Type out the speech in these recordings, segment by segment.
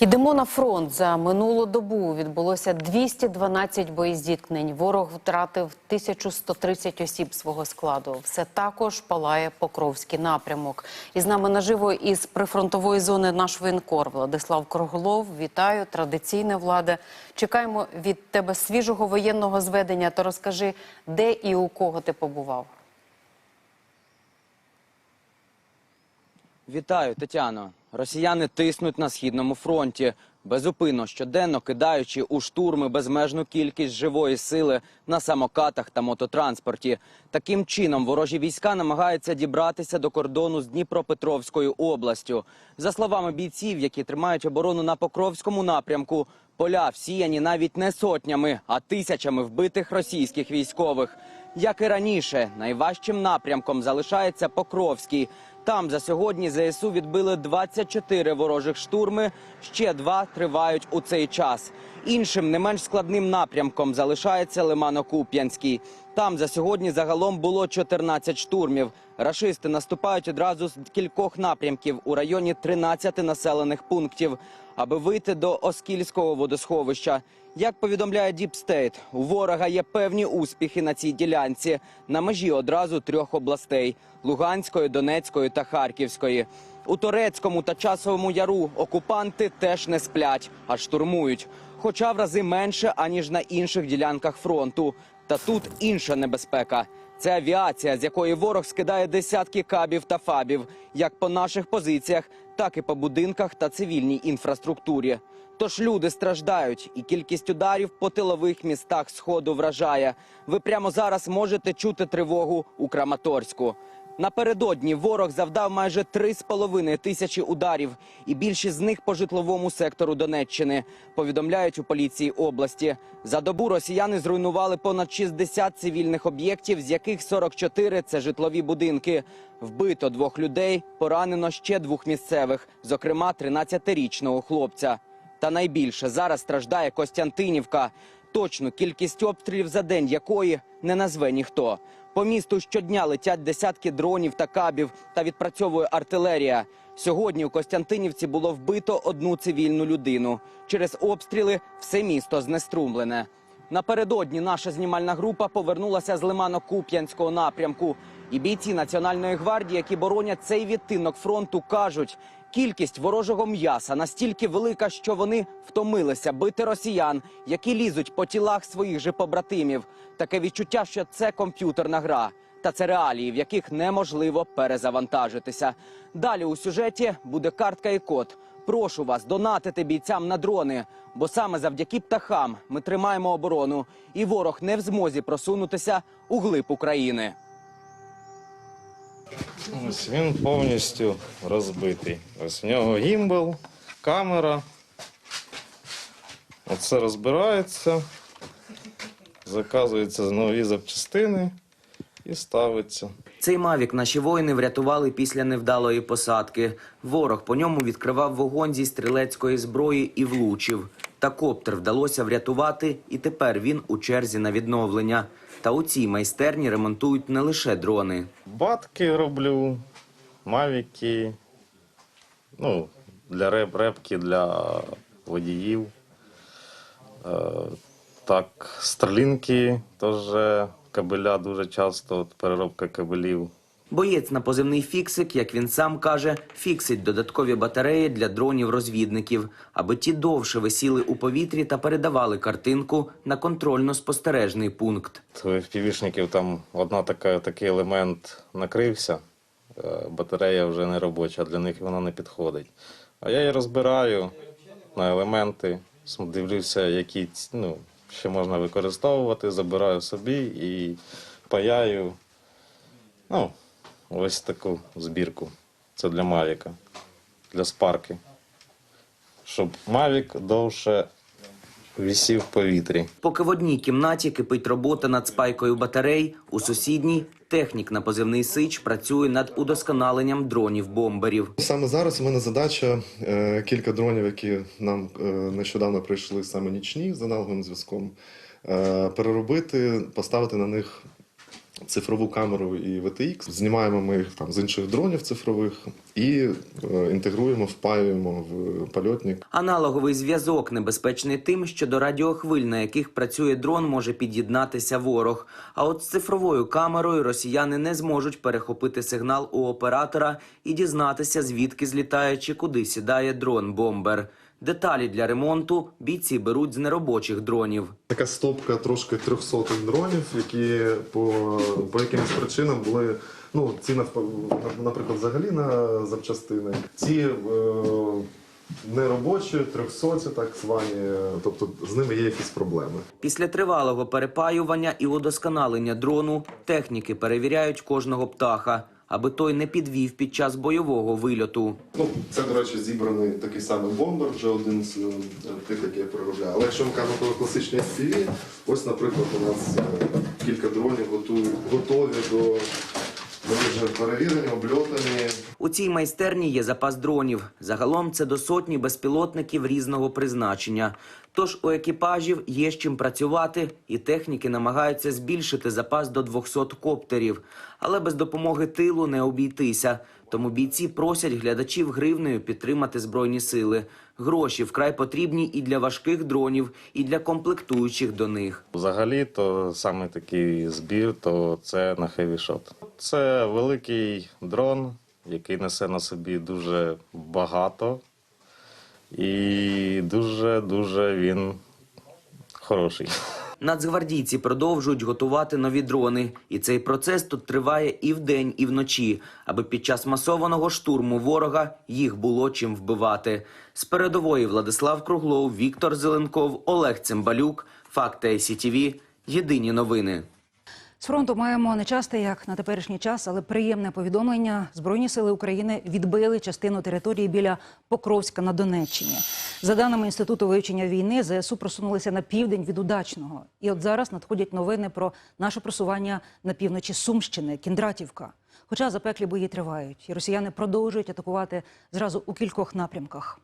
Йдемо на фронт. За минулу добу відбулося 212 боєздіткнень. Ворог втратив 1130 осіб свого складу. Все також палає Покровський напрямок. І з нами наживо із прифронтової зони наш воєнкор Владислав Круглов. Вітаю, традиційне влада. Чекаємо від тебе свіжого воєнного зведення. То розкажи, де і у кого ти побував. Вітаю, Тетяно. Росіяни тиснуть на східному фронті. Безупинно щоденно кидаючи у штурми безмежну кількість живої сили на самокатах та мототранспорті. Таким чином ворожі війська намагаються дібратися до кордону з Дніпропетровською областю. За словами бійців, які тримають оборону на Покровському напрямку, поля всіяні навіть не сотнями, а тисячами вбитих російських військових. Як і раніше, найважчим напрямком залишається Покровський. Там за сьогодні ЗСУ відбили 24 ворожих штурми. Ще два тривають у цей час. Іншим не менш складним напрямком залишається Лимано-Куп'янський. Там за сьогодні загалом було 14 штурмів. Рашисти наступають одразу з кількох напрямків у районі 13 населених пунктів, аби вийти до Оскільського водосховища. Як повідомляє Діпстейт, у ворога є певні успіхи на цій ділянці на межі одразу трьох областей: Луганської, Донецької та Харківської. У Торецькому та Часовому Яру окупанти теж не сплять, а штурмують. Хоча в рази менше аніж на інших ділянках фронту. Та тут інша небезпека. Це авіація, з якої ворог скидає десятки кабів та фабів, як по наших позиціях, так і по будинках та цивільній інфраструктурі. Тож люди страждають, і кількість ударів по тилових містах сходу вражає. Ви прямо зараз можете чути тривогу у Краматорську. Напередодні ворог завдав майже 3,5 тисячі ударів, і більшість з них по житловому сектору Донеччини. Повідомляють у поліції області. За добу росіяни зруйнували понад 60 цивільних об'єктів, з яких 44 – це житлові будинки. Вбито двох людей, поранено ще двох місцевих, зокрема 13-річного хлопця. Та найбільше зараз страждає Костянтинівка. Точну кількість обстрілів за день якої не назве ніхто. По місту щодня летять десятки дронів та кабів та відпрацьовує артилерія. Сьогодні у Костянтинівці було вбито одну цивільну людину. Через обстріли все місто знеструмлене. Напередодні наша знімальна група повернулася з Лимано-Куп'янського напрямку. І бійці Національної гвардії, які боронять цей відтинок фронту, кажуть, кількість ворожого м'яса настільки велика, що вони втомилися бити росіян, які лізуть по тілах своїх же побратимів. Таке відчуття, що це комп'ютерна гра. Та це реалії, в яких неможливо перезавантажитися. Далі у сюжеті буде картка і код. Прошу вас донатити бійцям на дрони, бо саме завдяки птахам ми тримаємо оборону, і ворог не в змозі просунутися у глиб України. Ось він повністю розбитий. Ось в нього гімбел, камера. Оце розбирається, заказуються нові запчастини і ставиться. Цей мавік наші воїни врятували після невдалої посадки. Ворог по ньому відкривав вогонь зі стрілецької зброї і влучив. Та коптер вдалося врятувати, і тепер він у черзі на відновлення. Та у цій майстерні ремонтують не лише дрони. Батки роблю, мавіки, ну, для реп, репки, для водіїв. Е, так, стрілінки теж кабеля дуже часто, от переробка кабелів. Боєць на позивний фіксик, як він сам каже, фіксить додаткові батареї для дронів-розвідників, аби ті довше висіли у повітрі та передавали картинку на контрольно-спостережний пункт. В півішників там одна така, такий елемент накрився, е, батарея вже не робоча, для них вона не підходить. А я її розбираю на елементи, дивлюся, які ну, ще можна використовувати, забираю собі і паяю ну, ось таку збірку. Це для Мавіка, для спарки. Щоб Мавік довше висів в повітрі. Поки в одній кімнаті кипить робота над спайкою батарей, у сусідній технік на позивний сич працює над удосконаленням дронів-бомберів. Саме зараз у мене задача е, кілька дронів, які нам е, нещодавно прийшли саме нічні з аналоговим зв'язком, е, переробити, поставити на них цифрову камеру і VTX. Знімаємо ми їх там з інших дронів цифрових і е, інтегруємо, впаюємо в польотник. Аналоговий зв'язок небезпечний тим, що до радіохвиль, на яких працює дрон, може під'єднатися ворог. А от з цифровою камерою росіяни не зможуть перехопити сигнал у оператора і дізнатися, звідки злітає чи куди сідає дрон-бомбер. Деталі для ремонту бійці беруть з неробочих дронів. Така стопка трошки 300 дронів, які по, по якимось причинам були ну, ці, навп- наприклад, взагалі на запчастини. Ці е, неробочі, 300 так звані, тобто з ними є якісь проблеми. Після тривалого перепаювання і удосконалення дрону техніки перевіряють кожного птаха, аби той не підвів під час бойового вильоту. Ну, це, до речі, зібраний такий самий бомбер, вже один з е, тих, який я переробляю. Але якщо ми кажемо про класичні FPV, ось, наприклад, у нас е, кілька дронів готові, готові до вони вже перевірені, обльотані. У цій майстерні є запас дронів. Загалом це до сотні безпілотників різного призначення. Тож у екіпажів є з чим працювати, і техніки намагаються збільшити запас до 200 коптерів. Але без допомоги тилу не обійтися. Тому бійці просять глядачів гривнею підтримати збройні сили. Гроші вкрай потрібні і для важких дронів, і для комплектуючих до них. Взагалі, то саме такий збір, то це на Shot. Це великий дрон, який несе на собі дуже багато. І дуже-дуже він хороший. Нацгвардійці продовжують готувати нові дрони, і цей процес тут триває і вдень, і вночі, аби під час масованого штурму ворога їх було чим вбивати. З передової Владислав Круглов, Віктор Зеленков, Олег Цимбалюк, Факти СІТВ. Єдині новини. З фронту маємо нечасте, як на теперішній час, але приємне повідомлення. Збройні сили України відбили частину території біля Покровська на Донеччині. За даними інституту вивчення війни, ЗСУ просунулися на південь від удачного. І от зараз надходять новини про наше просування на півночі Сумщини, Кіндратівка. Хоча запеклі бої тривають, і росіяни продовжують атакувати зразу у кількох напрямках.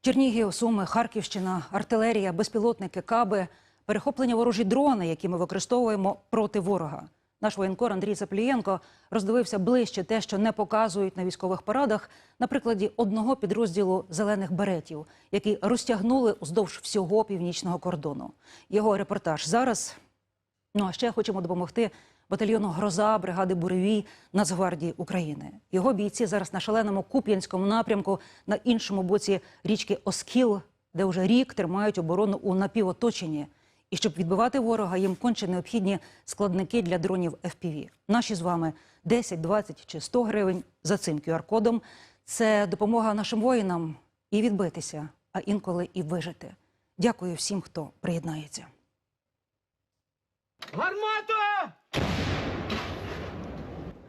Чернігів, Суми, Харківщина, артилерія, безпілотники, каби, перехоплення ворожі дрони, які ми використовуємо проти ворога. Наш воєнкор Андрій Цаплієнко роздивився ближче те, що не показують на військових парадах, на прикладі одного підрозділу зелених беретів, які розтягнули уздовж всього північного кордону. Його репортаж зараз. Ну а ще хочемо допомогти батальйону Гроза бригади Буревій Нацгвардії України. Його бійці зараз на шаленому Куп'янському напрямку на іншому боці річки Оскіл, де вже рік тримають оборону у напівоточенні. І щоб відбивати ворога, їм конче необхідні складники для дронів FPV. Наші з вами 10, 20 чи 100 гривень за цим QR-кодом. Це допомога нашим воїнам і відбитися, а інколи і вижити. Дякую всім, хто приєднається. Гармата!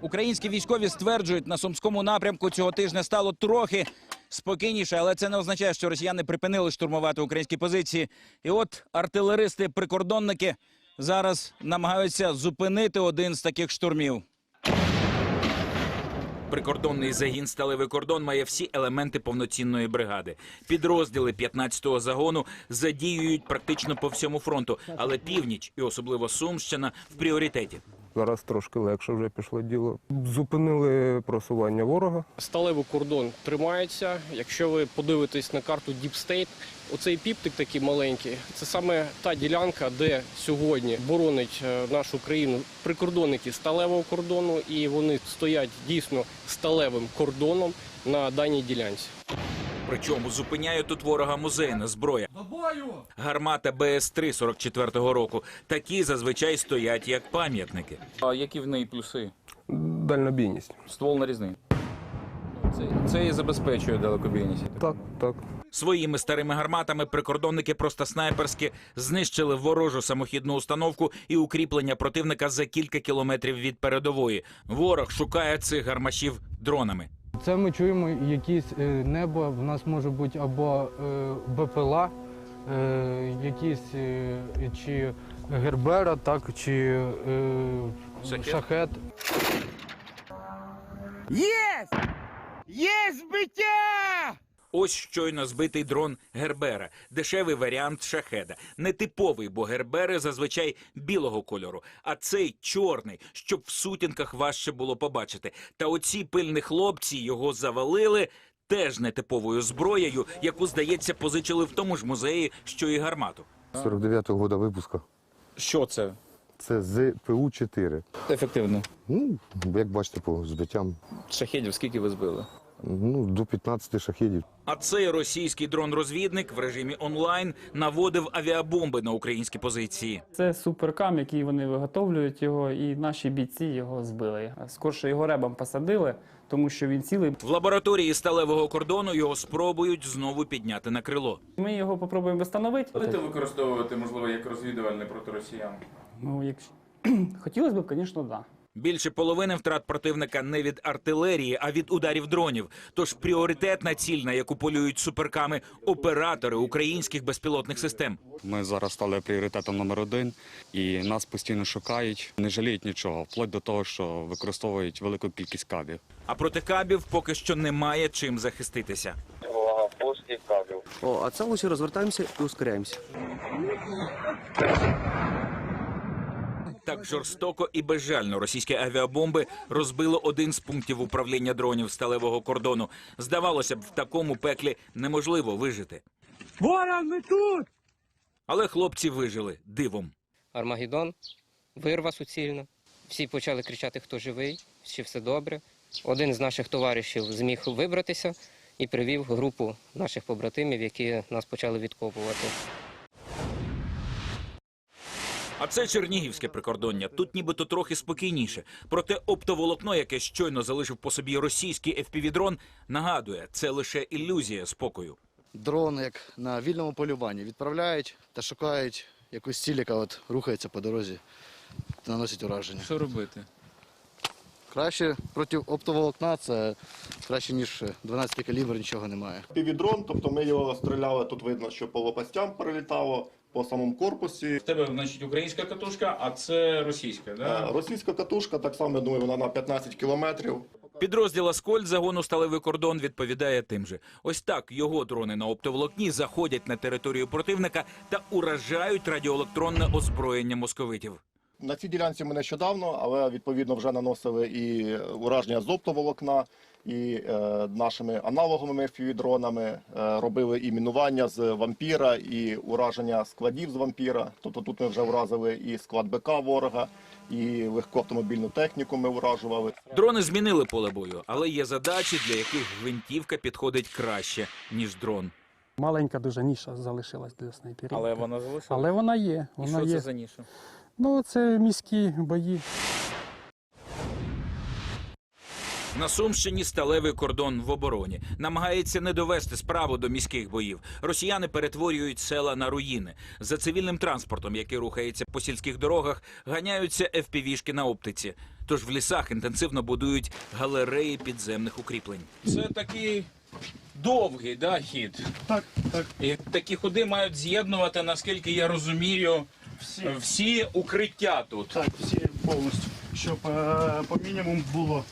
Українські військові стверджують, на сумському напрямку цього тижня стало трохи спокійніше, але це не означає, що росіяни припинили штурмувати українські позиції. І от артилеристи-прикордонники зараз намагаються зупинити один з таких штурмів. Прикордонний загін «Сталевий кордон» має всі елементи повноцінної бригади. Підрозділи 15-го загону задіюють практично по всьому фронту, але північ і особливо Сумщина в пріоритеті. Зараз трошки легше вже пішло діло. Зупинили просування ворога. Сталевий кордон тримається. Якщо ви подивитесь на карту State, оцей піптик такий маленький, це саме та ділянка, де сьогодні боронить е, нашу країну прикордонники сталевого кордону, і вони стоять дійсно сталевим кордоном на даній ділянці. Причому зупиняє тут ворога музейна зброя. Гармата БС-3 44-го року. Такі зазвичай стоять як пам'ятники. А які в неї плюси? Дальнобійність. Ствол нарізний. Це, це і забезпечує далекобійність. Так, так. Своїми старими гарматами прикордонники просто снайперськи знищили ворожу самохідну установку і укріплення противника за кілька кілометрів від передової. Ворог шукає цих гармашів дронами. Це ми чуємо якісь е, небо. В нас може бути або е, БПЛА, е, якісь чи Гербера, так, чи Шахет? шахет. Ось щойно збитий дрон Гербера, дешевий варіант шахеда, нетиповий, бо гербери зазвичай білого кольору, а цей чорний, щоб в сутінках важче було побачити. Та оці пильні хлопці його завалили. Теж нетиповою зброєю, яку, здається, позичили в тому ж музеї, що і гармату. 49-го года випуску. Що це? Це ЗПУ-4. Ефективно. Ну, як бачите, по збиттям, Шахедів скільки ви збили? Ну, до 15 шахедів. А цей російський дрон-розвідник в режимі онлайн наводив авіабомби на українські позиції. Це суперкам, який вони виготовлюють його, і наші бійці його збили. Скорше його ребом посадили, тому що він цілий. В лабораторії сталевого кордону його спробують знову підняти на крило. Ми його попробуємо встановити. Будете використовувати, можливо, як розвідувальне проти росіян? Ну, якщо хотілося б, звісно, так. Да. Більше половини втрат противника не від артилерії, а від ударів дронів. Тож пріоритетна ціль, на яку полюють суперками оператори українських безпілотних систем. Ми зараз стали пріоритетом номер один, і нас постійно шукають, не жаліють нічого, вплоть до того, що використовують велику кількість кабів. А проти кабів поки що немає чим захиститися. О, а це ось розвертаємося і ускоряємося. Так жорстоко і безжально російські авіабомби розбили один з пунктів управління дронів сталевого кордону. Здавалося б, в такому пеклі неможливо вижити. Ворон, ми тут! Але хлопці вижили дивом. Армагеддон, вирва суцільна. Всі почали кричати, хто живий, чи все добре. Один з наших товаришів зміг вибратися і привів групу наших побратимів, які нас почали відкопувати. А це Чернігівське прикордоння. Тут нібито трохи спокійніше. Проте оптоволокно, яке щойно залишив по собі російський FPV-дрон, нагадує, це лише ілюзія спокою. Дрон, як на вільному полюванні, відправляють та шукають якусь ціль, яка от рухається по дорозі, та наносить ураження. Що робити? Краще проти оптоволокна це краще, ніж 12 калібр, нічого немає. Півідрон, тобто ми його стріляли, тут видно, що по лопастям перелітало, по самому корпусі. В тебе, значить, українська катушка, а це російська, Е, Російська катушка, так само, я думаю, вона на 15 кілометрів. Підрозділ Аскольд загону сталевий кордон відповідає тим же. Ось так його дрони на оптоволокні заходять на територію противника та уражають радіоелектронне озброєння московитів. На цій ділянці ми нещодавно, але відповідно вже наносили і ураження з оптоволокна, і е, нашими аналоговими FPV-дронами, е, робили і мінування з вампіра, і ураження складів з вампіра. Тобто тут ми вже вразили і склад БК ворога, і легку автомобільну техніку ми уражували. Дрони змінили поле бою, але є задачі, для яких гвинтівка підходить краще ніж дрон. Маленька дуже ніша залишилась для снайперів. Але вона залишилася. Але вона є. І що є. це за ніша? Ну, це міські бої. На Сумщині сталевий кордон в обороні намагається не довести справу до міських боїв. Росіяни перетворюють села на руїни. За цивільним транспортом, який рухається по сільських дорогах, ганяються ФПВ-шки на оптиці. Тож в лісах інтенсивно будують галереї підземних укріплень. Це такий довгий да, хід. Так, так. І такі ходи мають з'єднувати, наскільки я розумію, всі, укриття тут. Так, всі повністю. Щоб е, по мінімуму було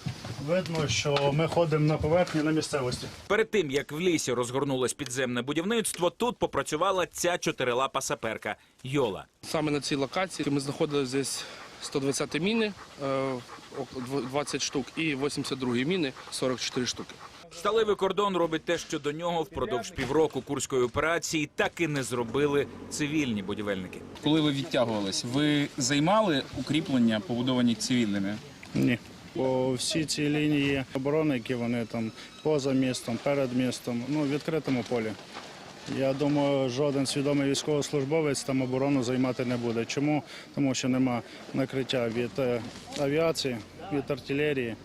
видно, що ми ходимо на поверхні на місцевості. Перед тим як в лісі розгорнулось підземне будівництво, тут попрацювала ця чотирилапа саперка Йола. Саме на цій локації ми знаходилися десь 120 міни, е, 20 штук, і 82 міни, 44 штуки. Сталевий кордон робить те, що до нього впродовж півроку курської операції так і не зробили цивільні будівельники. Коли ви відтягувались, ви займали укріплення, побудовані цивільними? Ні. Бо всі ці лінії оборони, які вони там поза містом, перед містом, ну в відкритому полі. Я думаю, жоден свідомий військовослужбовець там оборону займати не буде. Чому? Тому що нема накриття від е, авіації, від артилерії,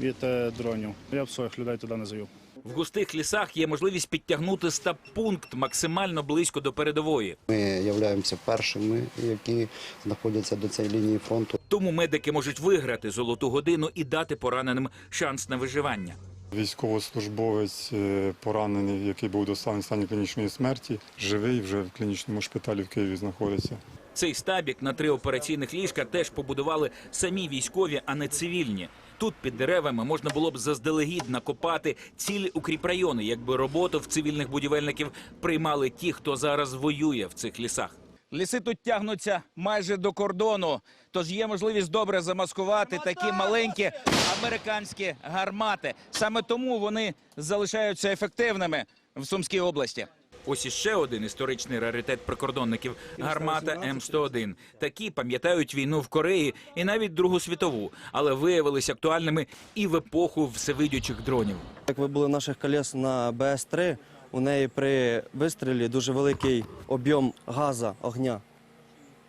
від е, дронів. Я б своїх людей туди не завів. В густих лісах є можливість підтягнути стаб-пункт максимально близько до передової. Ми являємося першими, які знаходяться до цієї лінії фронту. Тому медики можуть виграти золоту годину і дати пораненим шанс на виживання. Військовослужбовець е, поранений, який був доставлений в стані клінічної смерті, живий вже в клінічному шпиталі в Києві знаходиться. Цей стабік на три операційних ліжка теж побудували самі військові, а не цивільні. Тут під деревами можна було б заздалегідь накопати цілі укріпрайони, якби роботу в цивільних будівельників приймали ті, хто зараз воює в цих лісах. Ліси тут тягнуться майже до кордону, тож є можливість добре замаскувати такі маленькі американські гармати. Саме тому вони залишаються ефективними в Сумській області. Ось іще один історичний раритет прикордонників гармата М101. Такі пам'ятають війну в Кореї і навіть Другу світову, але виявилися актуальними і в епоху всевидючих дронів. Як ви були наших колес на БС-3, у неї при вистрілі дуже великий об'єм газу, огня.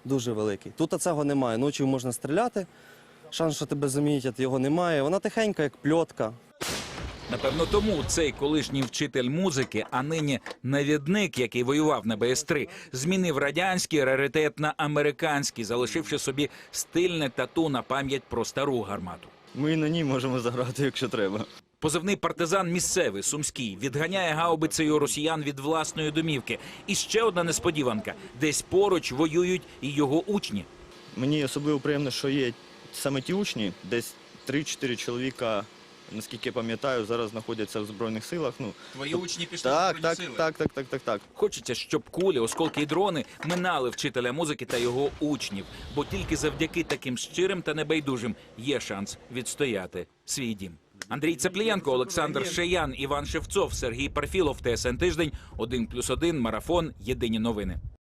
Дуже великий. Тут цього немає. Ночі можна стріляти, шанс, що тебе замітять, його немає. Вона тихенька, як пльотка. Напевно, тому цей колишній вчитель музики, а нині навідник, який воював на БС-3, змінив радянський раритет на американський, залишивши собі стильне тату на пам'ять про стару гармату. Ми і на ній можемо заграти, якщо треба. Позивний партизан місцевий сумський відганяє гаубицею росіян від власної домівки. І ще одна несподіванка: десь поруч воюють і його учні. Мені особливо приємно, що є саме ті учні, десь 3-4 чоловіка, наскільки я пам'ятаю, зараз знаходяться в Збройних силах. Ну, Твої учні пішли в так, Збройні так, Сили? так, так, так, так, так. Хочеться, щоб кулі, осколки і дрони минали вчителя музики та його учнів, бо тільки завдяки таким щирим та небайдужим є шанс відстояти свій дім. Андрій Цеплієнко, Олександр Шеян, Іван Шевцов, Сергій Парфілов, ТСН Тиждень, 1+,1, Марафон, Єдині новини.